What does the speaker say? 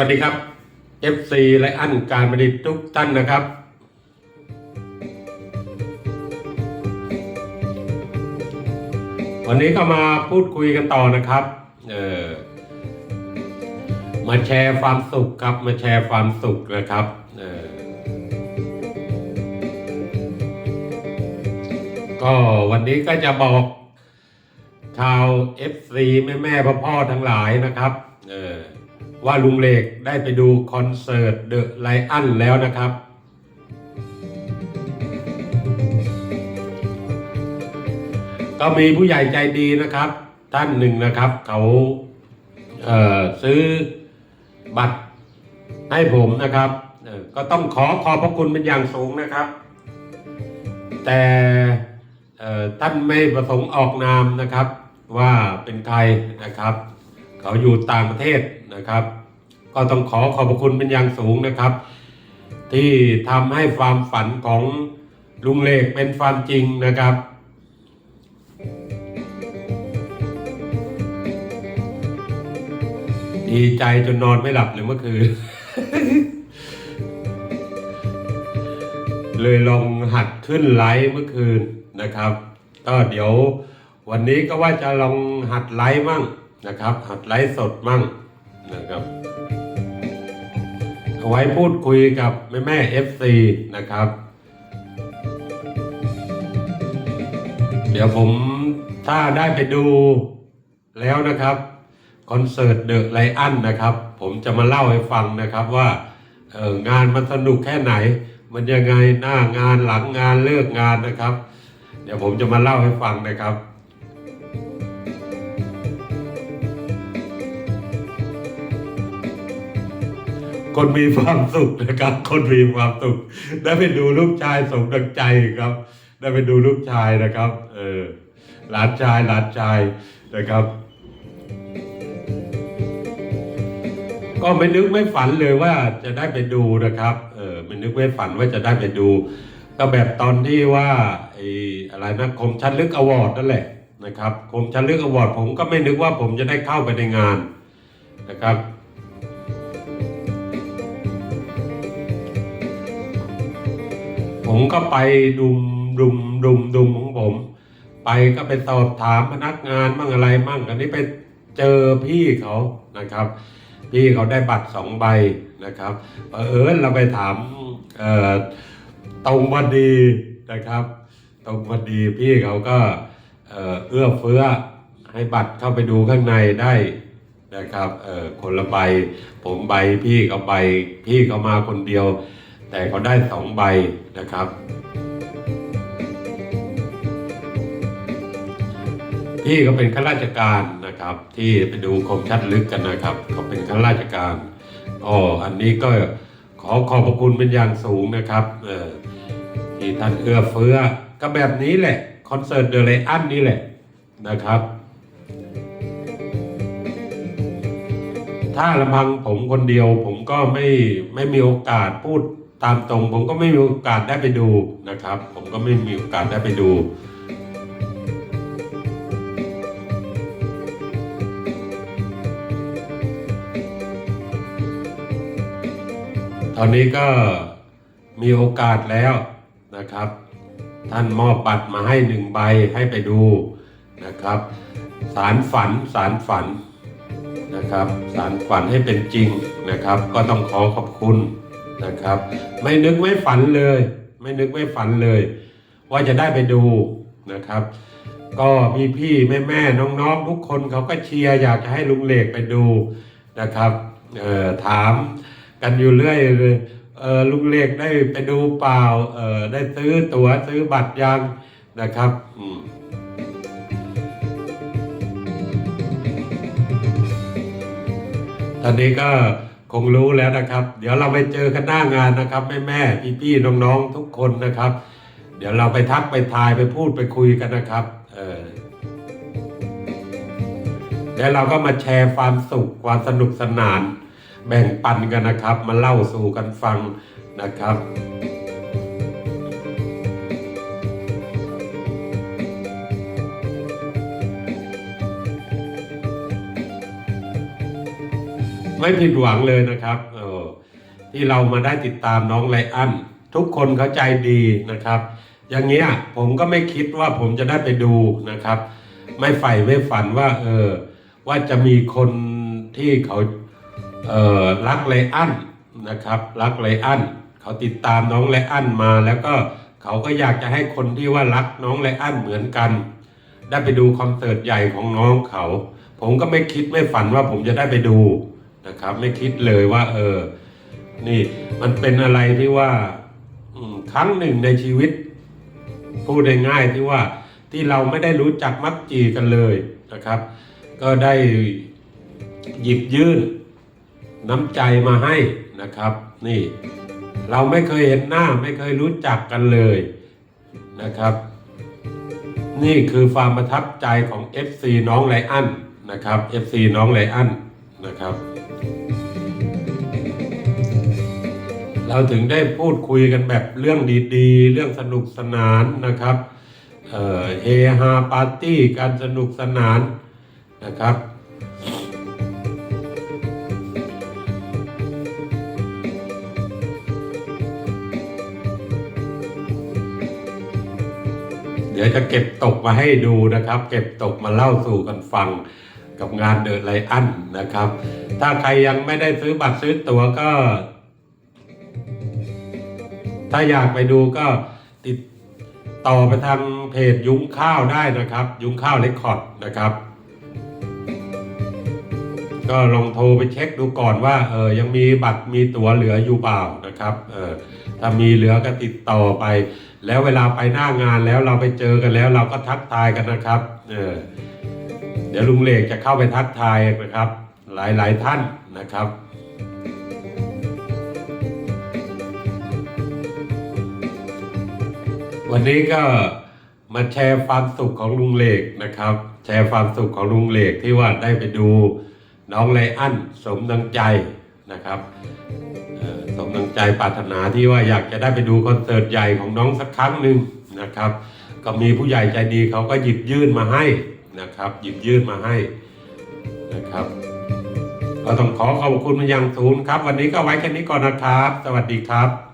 วัสดีครับ FC และอันการบดิตทุกท่านนะครับ วันนี้ก็มาพูดคุยกันต่อนะครับเออมาแชร์ความสุขครับ มาแชร์ความสุขนะครับเออก็วันนี้ก็จะบอกชาว FC แม่แม่พ่อพ่อทั้งหลายนะครับ เออ ว่าลุงเลกได้ไปดูคอนเสิร์ตเดอะไลอันแล้วนะครับ ก็มีผู้ใหญ่ใจดีนะครับ ท่านหนึ่งนะครับ เขาเซื้อบัตรให้ผมนะครับ ก็ต้องขอขอบพระคุณเป็นอย่างสูงนะครับ แต่ท่านไม่ประสงค์ออกนามนะครับ ว่าเป็นใครนะครับ เขาอยู่ต่างประเทศนะครับ ก็ต้องขอขอบพระคุณเป็นอย่างสูงนะครับ ที่ทำให้ความฝันของลุงเลกเป็นความจริงนะครับดีใจจนนอนไม่หลับเลยเมื่อคืน เลยลองหัดขึ้นไลฟ์เมื่อคืนนะครับ ก็เดี๋ยววันนี้ก็ว่าจะลองหัดไลฟ์มั่ง นะครับ หัดไลฟ์สดมั่งนะครับ เอาไว้พูดคุยกับแม่แม่เอฟซีนะครับ เดี๋ยวผมถ้าได้ไปดูแล้วนะครับคอนเสิร์ตเดอะไลอันนะครับ ผมจะมาเล่าให้ฟังนะครับว่าเอองานมันสนุกแค่ไหน มันยังไงหน้างานหลังงานเลิกงานนะครับ เดี๋ยวผมจะมาเล่าให้ฟังนะครับ คนมีความสุขนะครับ คนมีความสุข ได้ไปดูลูกชายสมดังใจครับ ได้ไปดูลูกชายนะครับ เออหลานชายหลานชายนะครับ ก็ไม่นึกไม่ฝันเลยว่าจะได้ไปดูนะครับ เออไม่นึกไม่ฝันว่าจะได้ไปดู ก็แบบตอนที่ว่าไอ้อะไรนะคมชัดลึกอวอร์ดนั่นแหละนะครับคมชัดลึกอวอร์ดผมก็ไม่นึกว่าผมจะได้เข้าไปในงานนะครับ ผมก็ไปดุมดุมดุมดุมของผม ไปก็ไปสอบถามพนักงานมั่งอะไรมั่งอันนี้ไปเจอพี่เขานะครับ พี่เขาได้บัตรสองใบนะครับเออเราไปถามเออตรงพอดีนะครับ ตรงพอดีพี่เขาก็เออเอื้อเฟื้อให้บัตรเข้าไปดูข้างในได้นะครับเออคนละใบผมใบพี่เขาใบพี่เขามาคนเดียว แต่เขาได้สองใบนะครับ พี่ก็เป็นข้าราชการนะครับ ที่ไปดูคมชัดลึกกันนะครับเขาเป็นข้าราชการอ๋ออันนี้ก็ขอขอบพระคุณเป็นอย่างสูงนะครับเออที่ท่านเอื้อเฟื้อก็แบบนี้แหละคอนเสิร์ตเดอะไลอันนี่แหละนะครับ ถ้าลำพังผมคนเดียวผมก็ไม่ไม่มีโอกาสพูด ตามตรงผมก็ไม่มีโอกาสได้ไปดูนะครับ ผมก็ไม่มีโอกาสได้ไปดู ตอนนี้ก็มีโอกาสแล้วนะครับ ท่านมอบบัตรมาให้หนึ่งใบให้ไปดูนะครับสารฝันสารฝันนะครับสารฝันให้เป็นจริงนะครับ ก็ต้องขอขอบคุณ นะครับ ไม่นึกไม่ฝันเลย ไม่นึกไม่ฝันเลย ว่าจะได้ไปดูนะครับ ก็พี่พี่แม่แม่ๆน้องๆ ทุกคนเขาก็เชียร์อยากจะให้ลุงเหลกไปดูนะครับถามกันอยู่เรื่อยเลยเออลุงเหลกได้ไปดูเปล่าได้ซื้อตั๋วซื้อบัตรยังนะครับอืมตอนนี้ก็ คงรู้แล้วนะครับ เดี๋ยวเราไปเจอกันหน้างานนะครับแม่แม่พี่พี่ๆน้องๆทุกคนนะครับ เดี๋ยวเราไปทักไปทายไปพูดไปคุยกันนะครับเออแล้วเราก็มาแชร์ความสุขความสนุกสนาน แบ่งปันกันนะครับ มาเล่าสู่กันฟังนะครับ ไม่ผิดหวังเลยนะครับเออที่เรามาได้ติดตามน้องไลอันทุกคนเข้าใจดีนะครับ อย่างเงี้ยผมก็ไม่คิดว่าผมจะได้ไปดูนะครับ ไม่ใฝ่ไม่ฝันว่าเออว่าจะมีคนที่เขาเออรักไลอันนะครับ รักไลอันเขาติดตามน้องไลอันมาแล้วก็เขาก็อยากจะให้คนที่ว่ารักน้องไลอันเหมือนกัน ได้ไปดูคอนเสิร์ตใหญ่ของน้องเขา ผมก็ไม่คิดไม่ฝันว่าผมจะได้ไปดู นะครับ ไม่คิดเลยว่า เออ นี่มันเป็นอะไรที่ว่าครั้งหนึ่งในชีวิต พูดได้ง่ายที่ว่าที่เราไม่ได้รู้จักมักจีกันเลยนะครับ ก็ได้หยิบยื่นน้ำใจมาให้นะครับ นี่ เราไม่เคยเห็นหน้าไม่เคยรู้จักกันเลยนะครับ นี่คือความประทับใจของ FC น้องไลอันนะครับ FC น้องไลอันนะครับ เราถึงได้พูดคุยกันแบบเรื่องดีๆ เรื่องสนุกสนานนะครับเอฮฮาปาร์ตี้การสนุกสนานนะครับเดี๋ยวจะเก็บตกมาให้ดูนะครับ เก็บตกมาเล่าสู่กันฟังกับงานเดอะไลอันนะครับ ถ้าใครยังไม่ได้ซื้อบัตรซื้อตั๋วก็ ถ้าอยากไปดูก็ติดต่อไปทางเพจยุ้งข้าวได้นะครับ ยุ้งข้าวเรคคอร์ดนะครับ ก็ลองโทรไปเช็คดูก่อนว่าเออยังมีบัตรมีตั๋วเหลืออยู่เปล่านะครับเออถ้ามีเหลือก็ติดต่อไป แล้วเวลาไปหน้างานแล้วเราไปเจอกันแล้ว เราก็ทักทายกันนะครับเออเดี๋ยวลุงเหลกจะเข้าไปทักทายนะครับ หลายๆท่านนะครับ วันนี้ก็มาแชร์ความสุขของลุงเหลกนะครับ แชร์ความสุขของลุงเหลกที่ว่าได้ไปดูน้องไลอันสมดังใจนะครับสมดังใจปรารถนาที่ว่าอยากจะได้ไปดูคอนเสิร์ตใหญ่ของน้องสักครั้งหนึ่งนะครับ ก็มีผู้ใหญ่ใจดีเขาก็หยิบยื่นมาให้นะครับ หยิบยื่นมาให้นะครับ ก็ต้องขอขอบคุณมายังศูนย์ครับ วันนี้ก็ไว้แค่นี้ก่อนนะครับ สวัสดีครับ